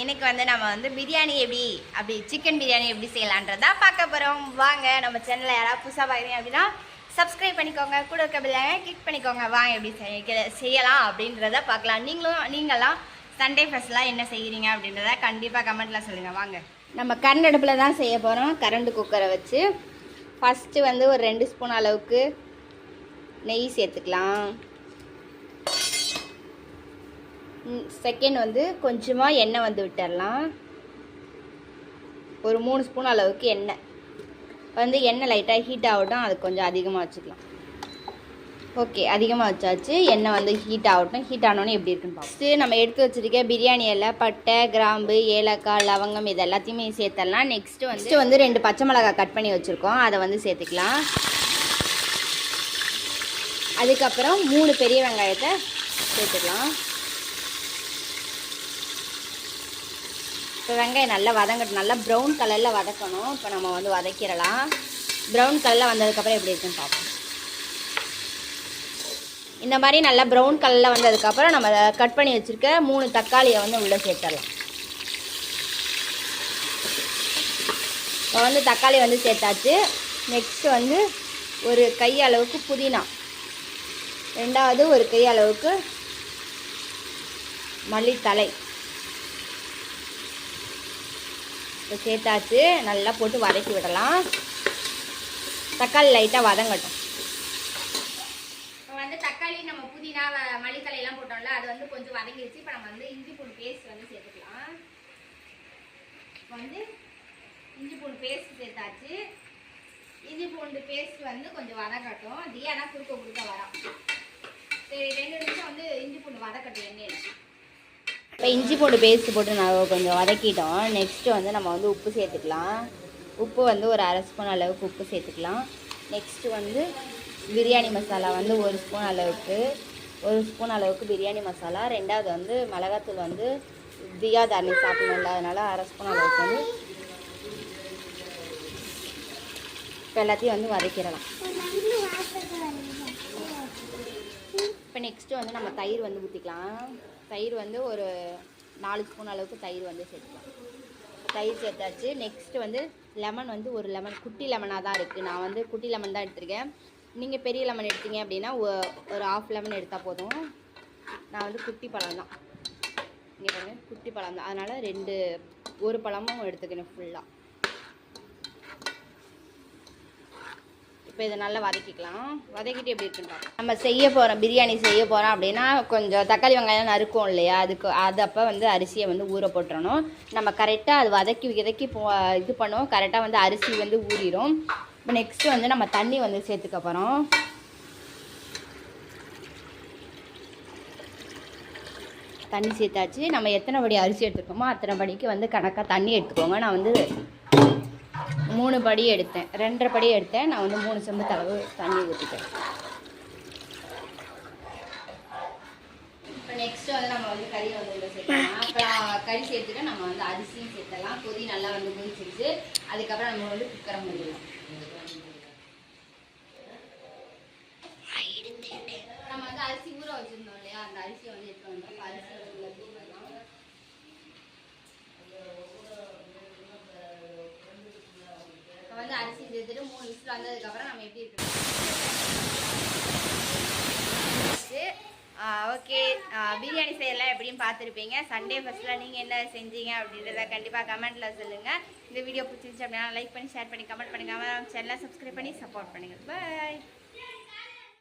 இன்னைக்கு வந்து நம்ம வந்து பிரியாணி எப்படி அப்படி சிக்கன் பிரியாணி எப்படி செய்யலான்றதா பார்க்க போகிறோம் வாங்க நம்ம சேனலில் யாராவது புதுசாக பார்க்குறீங்க அப்படின்னா சப்ஸ்கிரைப் பண்ணிக்கோங்க. கூட இருக்க பிள்ளைங்க கிளிக் பண்ணிக்கோங்க. வாங்க எப்படி செய்ய- செய்யலாம் அப்படின்றத பார்க்கலாம். நீங்களும் நீங்களாம் சண்டே ஃபஸ்ட்லாம் என்ன செய்கிறீங்க அப்படின்றத கண்டிப்பாக கமெண்ட்டில் சொல்லுங்கள் வாங்க. நம்ம கரண்ட் அடுப்பில் தான் செய்ய போகிறோம் கரண்ட் குக்கரை வச்சு. ஃபஸ்ட்டு வந்து ஒரு ரெண்டு ஸ்பூன் அளவுக்கு நெய் சேர்த்துக்கலாம். செகண்ட் வந்து கொஞ்சமாக எண்ணெய் வந்து விட்டுடலாம் ஒரு மூணு ஸ்பூன் அளவுக்கு எண்ணெய். வந்து எண்ணெய் லைட்டாக ஹீட் ஆகட்டும் அது கொஞ்சம் அதிகமாக வச்சுக்கலாம். ஓகே அதிகமாக வச்சாச்சு. எண்ணெய் வந்து ஹீட் ஆகட்டும். ஹீட் ஆனோடனே எப்படி இருக்குன்னு ஃபஸ்ட்டு நம்ம எடுத்து வச்சிருக்க பிரியாணி இலை பட்டை கிராம்பு ஏலக்காய் லவங்கம் இது எல்லாத்தையுமே சேர்த்துடலாம். நெக்ஸ்ட்டு வந்து வந்து ரெண்டு பச்சை மிளகாய் கட் பண்ணி வச்சுருக்கோம். அதை வந்து சேர்த்துக்கலாம். அதுக்கப்புறம் மூணு பெரிய வெங்காயத்தை சேர்த்துக்கலாம். இப்போ வெங்காயம் நல்லா வதங்கட்டும். நல்லா ப்ரௌன் கலரில் வதக்கணும். இப்போ நம்ம வந்து வதக்கிடலாம். ப்ரௌன் கலரில் வந்ததுக்கப்புறம் எப்படி இருக்குன்னு பார்ப்போம். இந்த மாதிரி நல்லா ப்ரௌன் கலரில் வந்ததுக்கப்புறம் நம்ம கட் பண்ணி வச்சுருக்க மூணு தக்காளியை வந்து உள்ளே சேர்த்துடலாம். இப்போ வந்து தக்காளி வந்து சேர்த்தாச்சு. நெக்ஸ்ட்டு வந்து ஒரு கை அளவுக்கு புதினா. ரெண்டாவது ஒரு கை அளவுக்கு மல்லித்தலை. இப்போ சேர்த்தாச்சு. நல்லா போட்டு வதக்கி விடலாம். தக்காளி லைட்டாக வதங்கட்டும். இப்போ வந்து தக்காளி நம்ம புதினா மல்லித்தலையெல்லாம் போட்டோம்ல அது வந்து கொஞ்சம் வதங்கிடுச்சு இப்போ நம்ம வந்து இஞ்சி பூண்டு பேஸ்ட் வந்து சேர்த்துக்கலாம். இப்போ வந்து இஞ்சி பூண்டு பேஸ்ட் சேர்த்தாச்சு. இஞ்சி பூண்டு பேஸ்ட் வந்து கொஞ்சம் வதக்கட்டும் தியா தான் குறுக்க குறுக்க வரோம். சரி ரெண்டு நிமிஷம் வந்து இஞ்சி பூண்டு வதக்கட்டும் எண்ணெய் இப்போ இஞ்சி பூண்டு பேஸ்ட் போட்டு நான் கொஞ்சம் வதக்கிட்டோம். நெக்ஸ்ட்டு வந்து நம்ம வந்து உப்பு சேர்த்துக்கலாம். உப்பு வந்து ஒரு அரை ஸ்பூன் அளவுக்கு உப்பு சேர்த்துக்கலாம். நெக்ஸ்ட்டு வந்து பிரியாணி மசாலா வந்து ஒரு ஸ்பூன் அளவுக்கு. ஒரு ஸ்பூன் அளவுக்கு பிரியாணி மசாலா. ரெண்டாவது வந்து மிளகாத்தூள் வந்து தியா தாரணி சாப்பிடணும்ல அதனால் அரை ஸ்பூன் அளவுக்கு வந்து இப்போ எல்லாத்தையும் வந்து வதக்கிடலாம். இப்போ நெக்ஸ்ட்டு வந்து நம்ம தயிர் வந்து ஊற்றிக்கலாம் தயிர் வந்து ஒரு நாலு ஸ்பூன் அளவுக்கு தயிர் வந்து சேர்த்துக்கலாம். தயிர் சேர்த்தாச்சு. நெக்ஸ்ட்டு வந்து லெமன் வந்து ஒரு லெமன் குட்டி லெமனாக தான் இருக்குது நான் வந்து குட்டி லெமன் தான் எடுத்திருக்கேன். நீங்கள் பெரிய லெமன் எடுத்தீங்க அப்படின்னா ஒரு ஆஃப் லெமன் எடுத்தால் போதும். நான் வந்து குட்டி பழம் தான். இங்கே குட்டி பழம் தான். அதனால் ரெண்டு ஒரு பழமும் எடுத்துக்கணும் ஃபுல்லாக இப்போ இதை நல்லா வதக்கிக்கலாம். வதக்கிட்டு எப்படி இருக்குன்னு நம்ம செய்ய போகிறோம் பிரியாணி செய்ய போகிறோம் அப்படின்னா கொஞ்சம் தக்காளி வெங்காயம் நறுக்கும் இல்லையா? அதுக்கு அது அப்போ வந்து அரிசியை வந்து ஊற போட்டுறணும். நம்ம கரெக்டாக அது வதக்கி விதக்கி போ இது பண்ணுவோம். கரெக்டாக வந்து அரிசி வந்து ஊறிடும் இப்போ நெக்ஸ்ட்டு வந்து நம்ம தண்ணி வந்து சேர்த்துக்க போகிறோம் தண்ணி சேர்த்தாச்சு. நம்ம எத்தனை படி அரிசி எடுத்துருக்கோமோ அத்தனை படிக்கு வந்து கணக்காக தண்ணி எடுத்துக்கோங்க. நான் வந்து மூணு படி எடுத்தேன். ரெண்டரை படி எடுத்தேன். நான் வந்து மூணு செம்பு தளவு தண்ணி ஊற்றிட்டேன் இப்போ நெக்ஸ்ட்டு வந்து நம்ம வந்து கறி வந்து உள்ள சேர்க்கலாம் அப்புறம் கறி சேர்த்துட்டு நம்ம வந்து அரிசியும் சேர்த்தலாம் கொதி நல்லா வந்து கொதிச்சிருச்சு அதுக்கப்புறம் நம்ம வந்து குக்கரை மூடிடலாம். நம்ம வந்து அரிசி ஊற வச்சுருந்தோம் இல்லையா? அந்த அரிசியை வந்து எடுத்து வந்தோம். அரிசி வந்து உள்ள போட்டுடலாம் இப்போ வந்து அரிசி சேர்த்துட்டு மூணு விசில் வந்ததுக்கப்புறம் நம்ம எப்படி இருக்கோம் ஓகே பிரியாணி செய்யலாம் எப்படின்னு பார்த்துருப்பீங்க. சண்டே ஃபஸ்ட்டில் நீங்கள் என்ன செஞ்சீங்க அப்படின்றத கண்டிப்பாக கமெண்ட்டில் சொல்லுங்கள் இந்த வீடியோ பிடிச்சிருச்சு அப்படின்னா லைக் பண்ணி ஷேர் பண்ணி கமெண்ட் பண்ணுங்க. சேனலை சப்ஸ்கிரைப் பண்ணி சப்போர்ட் பண்ணுங்கள் பாய்